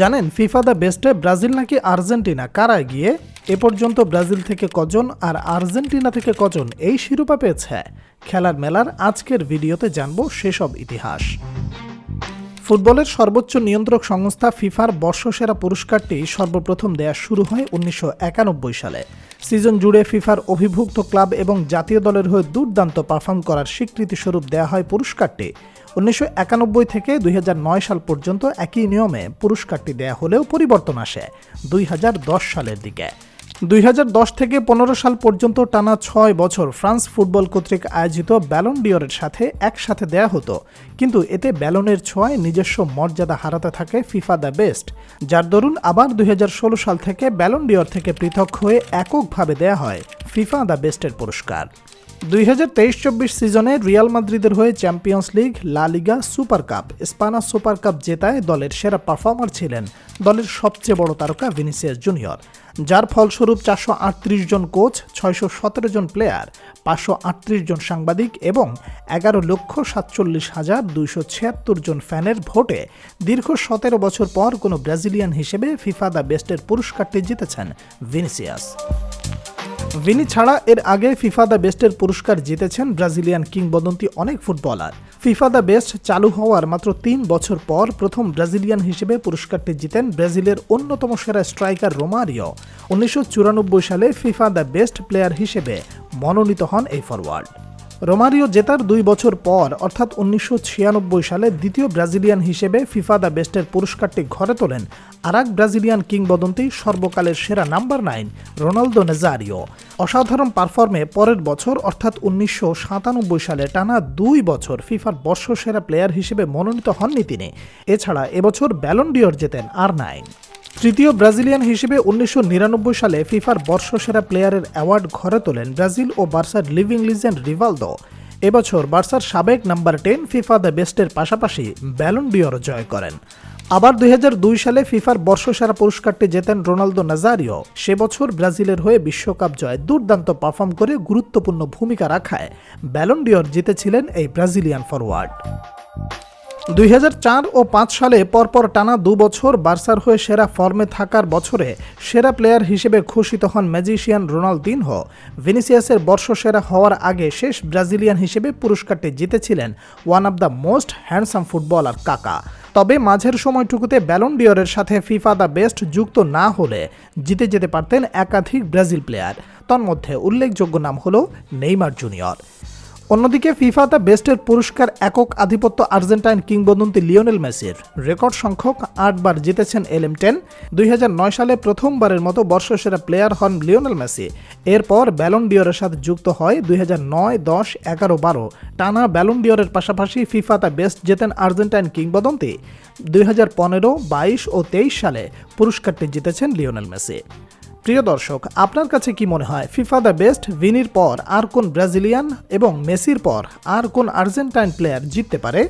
জানেন, FIFA the বেস্টে Brazil নাকি আর্জেন্টিনা? কারা গিয়ে এ পর্যন্ত ব্রাজিল থেকে কজন আর আর্জেন্টিনা থেকে কজন এই শিরোপা পেয়েছে? খেলার মেলার আজকের ভিডিওতে জানব সেসব ইতিহাস। ফুটবলের সর্বোচ্চ নিয়ন্ত্রক সংস্থা ফিফার বর্ষসেরা পুরস্কারটি সর্বপ্রথম দেয়া শুরু হয় উনিশশো একানব্বই সালে। সিজন জুড়ে ফিফার অভিভুক্ত ক্লাব এবং জাতীয় দলের হয়ে দুর্দান্ত পারফর্ম করার স্বীকৃতিস্বরূপ দেওয়া হয় পুরস্কারটি। উনিশশো একানব্বই থেকে দুই হাজার নয় সাল পর্যন্ত একই নিয়মে পুরস্কারটি দেয়া হলেও পরিবর্তন আসে দুই হাজার দশ সালের দিকে। দুই হাজার দশ থেকে পনেরো সাল পর্যন্ত টানা ছয় বছর ফ্রান্স ফুটবল কর্তৃক আয়োজিত ব্যালন ডিওরের সাথে একসাথে দেয়া হতো। কিন্তু এতে ব্যালনের ছোঁয়ায় নিজস্ব মর্যাদা হারাতে থাকে ফিফা দ্য বেস্ট, যার দরুন আবার দুই হাজার ষোলো সাল থেকে ব্যালন ডিওর থেকে পৃথক হয়ে এককভাবে দেয়া হয় ফিফা দ্য বেস্টের পুরস্কার। দুই হাজার তেইশ চব্বিশ সিজনে রিয়াল মাদ্রিদের হয়ে Champions League, La Liga, Super Cup স্পানা super cup জেতায় দলের সেরা পারফর্মার ছিলেন দলের সবচেয়ে বড় তারকা ভিনিসিয়াস জুনিয়র। যার ফলস্বরূপ চারশো আটত্রিশ জন কোচ, ছয়শো সতেরো জন প্লেয়ার, পাঁচশো আটত্রিশ জন সাংবাদিক এবং এগারো লক্ষ সাতচল্লিশ হাজার দুইশো ছিয়াত্তর জন ফ্যানের ভোটে দীর্ঘ সতেরো বছর পর কোনো ব্রাজিলিয়ান হিসেবে ফিফা দ্য বেস্টের পুরস্কারটি জিতেছেন ভিনিসিয়াস। ভিনি ছাড়া এর আগে ফিফা দ্য বেস্টের পুরস্কার জিতেছেন ব্রাজিলিয়ান কিংবদন্তি অনেক ফুটবলার। ফিফা দ্য বেস্ট চালু হওয়ার মাত্র তিন বছর পর প্রথম ব্রাজিলিয়ান হিসেবে পুরস্কারটি জিতেন ব্রাজিলের অন্যতম সেরা স্ট্রাইকার রোমারিও। উনিশশো চুরানব্বই সালে ফিফা দ্য বেস্ট প্লেয়ার হিসেবে মনোনীত হন এই ফরওয়ার্ড রোমারিও জেতার দুই বছর পর, অর্থাৎ উনিশশো ছিয়ানব্বই সালে দ্বিতীয় ব্রাজিলিয়ান হিসেবে ফিফা দ্য বেস্টের পুরস্কারটি ঘরে তোলেন। আর এক ব্রাজিলিয়ান কিংবদন্তি সর্বকালের সেরা নাম্বার নাইন, রোনালদো নেজারিও। অসাধারণ পারফর্মে পরের বছর, অর্থাৎ উনিশশো সাতানব্বই সালে টানা দুই বছর ফিফার বর্ষসেরা প্লেয়ার হিসেবে মনোনীত হননি তিনি। এছাড়া এবছর ব্যালন ডিওর জেতেন আর নাইন। তৃতীয় ব্রাজিলিয়ান হিসেবে উনিশশো নিরানব্বই সালে ফিফার বর্ষসেরা প্লেয়ারের অ্যাওয়ার্ড ঘরে তোলেন ব্রাজিল ও বার্সার লিভিং লিজেন্ড রিভালদো। এবছর বার্সার সাবেক নাম্বার টেন ফিফা দ্য বেস্টের পাশাপাশি ব্যালন ডিওর জয় করেন। আবার দুই হাজার দুই সালে ফিফার বর্ষসেরা পুরস্কারটি জেতেন রোনালদো নাজারিও। সে বছর ব্রাজিলের হয়ে বিশ্বকাপ জয় দুর্দান্ত পারফর্ম করে গুরুত্বপূর্ণ ভূমিকা রাখায় ব্যালন ডিওর জিতেছিলেন এই ব্রাজিলিয়ান ফরওয়ার্ড দুই হাজার চার ও পাঁচ সালে পরপর টানা দু বছর বার্সার হয়ে সেরা ফর্মে থাকার বছরে সেরা প্লেয়ার হিসেবে ঘোষিত হন ম্যাজিশিয়ান রোনালদিনহো ভিনিসিয়াসের বর্ষসেরা হওয়ার আগে শেষ ব্রাজিলিয়ান হিসেবে পুরস্কারটি জিতেছিলেন one of the most handsome footballer Kaka. তবে মাঝের সময়টুকুতে ব্যালন ডিওরের সাথে ফিফা দ্য বেস্ট যুক্ত না হলে জিতে যেতে পারতেন একাধিক ব্রাজিল প্লেয়ার। তন্মধ্যে উল্লেখযোগ্য নাম হল নেইমার জুনিয়র। অন্যদিকে ফিফা দ্য বেস্টের পুরস্কার একক আধিপত্য আর্জেন্টাইন কিংবদন্তি লিওনেল মেসির। রেকর্ড সংখ্যক আটবার জিতেছেন এলএম টেন। দুই সালে প্রথমবারের মতো বর্ষসেরা প্লেয়ার হন লিওনেল মেসি। এরপর ব্যালন ডিওরের সাথে যুক্ত হয় দুই হাজার নয়, দশ, এগারো, বারো। টানা ব্যালন ডিওরের পাশাপাশি ফিফা দ্য বেস্ট জেতেন আর্জেন্টাইন কিংবদন্তি। দুই হাজার পনেরো, বাইশ ও তেইশ সালে পুরস্কারটি জিতেছেন লিওনেল মেসি। প্রিয় দর্শক, আপনার কাছে কি মনে হয় ফিফা দ্য বেস্ট ভিনির পর আর কোন ব্রাজিলিয়ান এবং মেসির পর আর কোন আর্জেন্টাইন প্লেয়ার জিততে পারে?